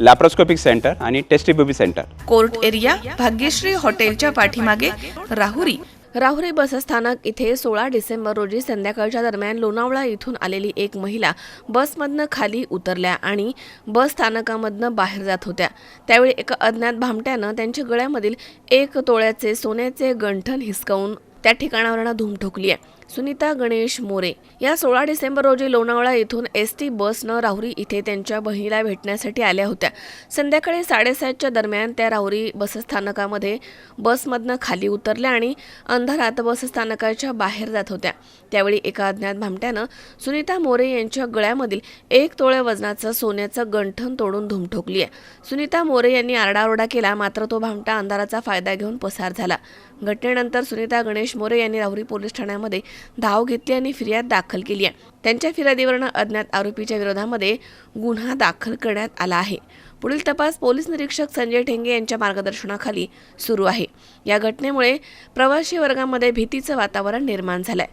Laparoscopic centre आणि test tube baby centre court area Bhagyashree हॉटेलच्या पाठीमागे राहुरी. राहुरी बसस्थानक इथे सोळा डिसेंबर रोजी संध्याकाळच्या दरम्यान लोणावळा इथून आलेली एक महिला बसमधनं खाली उतरल्या आणि बस स्थानकामधनं बाहेर जात होत्या. त्यावेळी एका अज्ञात भामट्यानं त्यांच्या गळ्यामधील एक तोळ्याचे सोन्याचे गंठन हिसकावून त्या ठिकाणावरनं धूम ठोकली आहे सुनीता गणेश मोरे. या सोळा डिसेंबर रोजी लोणावळा येथून एस टी बसनं राहुरी इथे त्यांच्या बहिणीला भेटण्यासाठी आल्या होत्या. संध्याकाळी साडेसातच्या दरम्यान त्या राहुरी बसस्थानकामध्ये बसमधनं खाली उतरल्या आणि अंधारात बसस्थानकाच्या बाहेर जात होत्या. त्यावेळी एका अज्ञात भामट्यानं सुनीता मोरे यांच्या गळ्यामधील एक तोळ्या वजनाचं सोन्याचं गंठण तोडून धूम ठोकली आहे सुनीता मोरे यांनी आरडाओरडा केला मात्र तो भामटा अंधाराचा फायदा घेऊन पसार झाला. घटनेनंतर सुनीता गणेश मोरे यांनी राहुरी पोलीस ठाण्यामध्ये धाव घेतली आणि फिर्याद दाखल केली आहे. त्यांच्या फिर्यादीवरनं अज्ञात आरोपीच्या विरोधामध्ये गुन्हा दाखल करण्यात आला आहे. पुढील तपास पोलीस निरीक्षक संजय ठेंगे यांच्या मार्गदर्शनाखाली सुरू आहे. या घटनेमुळे प्रवासी वर्गामध्ये भीतीचं वातावरण निर्माण झालंय.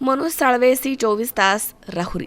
मनोज साळवे सी चोवीस तास राहुरी.